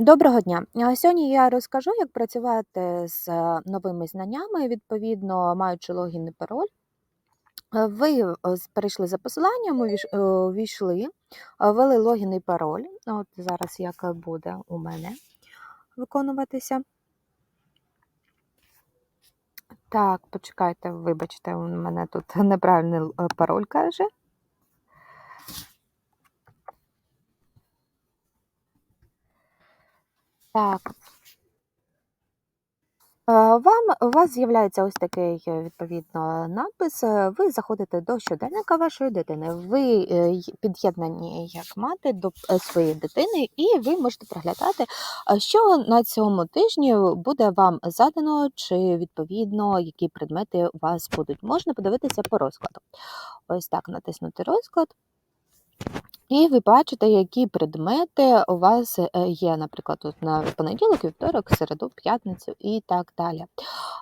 Доброго дня! Сьогодні я розкажу, як працювати з е, новими знаннями, відповідно, маючи логін і пароль. Ви е, перейшли за посиланням, е, увійшли, ввели логін і пароль. От зараз як буде у мене виконуватися. Так, почекайте, вибачте, у мене тут неправильний пароль каже. Так, Е, Вам у вас з'являється ось такий е, відповідно напис. е, Ви заходите до щоденника вашої дитини. Ви під'єднані як мати до своєї дитини, і ви можете проглядати, що на цьому тижні буде вам задано, чи відповідно які предмети у вас будуть. Можна подивитися по розкладу. Ось так натиснути розклад. І ви бачите, які предмети у вас е, є, наприклад, тут на понеділок, вівторок, середу, п'ятницю і так далі.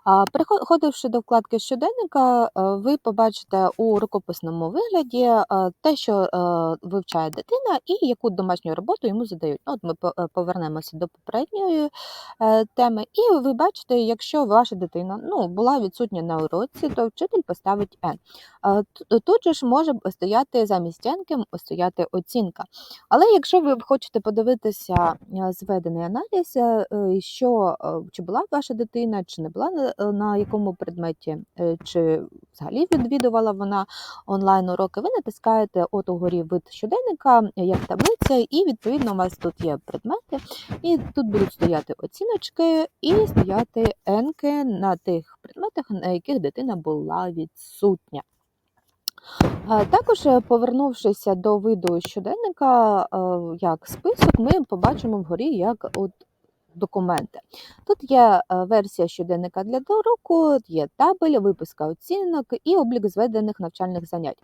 А, Переходивши до вкладки щоденника, е, ви побачите у рукописному вигляді е, те, що вивчає дитина, і яку домашню роботу йому задають. Ну, От ми повернемося до попередньої теми, і ви бачите, якщо ваша дитина ну, була відсутня на уроці, то вчитель поставить N. Тут же ж може стояти замість оцінки стояти оцінка. Але якщо ви хочете подивитися е, зведений аналіз, е, е, що чи була ваша дитина, чи не була на, якому предметі, чи взагалі відвідувала вона онлайн уроки, ви натискаєте от угорі вид щоденника, як таблиця, і відповідно у вас тут є предмети, і тут будуть стояти оціночки і стояти енки на тих предметах, на яких дитина була відсутня. Також, е, повернувшися до виду щоденника, е, як список, ми побачимо вгорі як от документи. Тут є е, версія щоденника для доруку, є табель, виписка оцінок і облік зведених навчальних занять.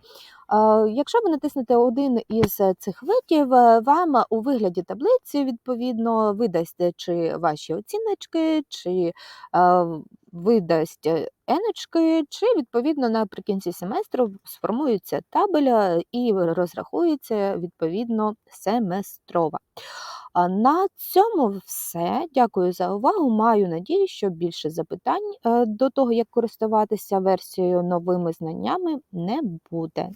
Е, Якщо ви натиснете один із цих видів, е, вам у вигляді таблиці відповідно видасть е, чи ваші оціночки, чи е, видасть е, еночки, чи відповідно наприкінці семестру сформується табель е, і розрахується відповідно семестрова. На цьому все. Дякую за увагу. Маю надію, що більше запитань е, до того, як користуватися версією новими знаннями, не буде.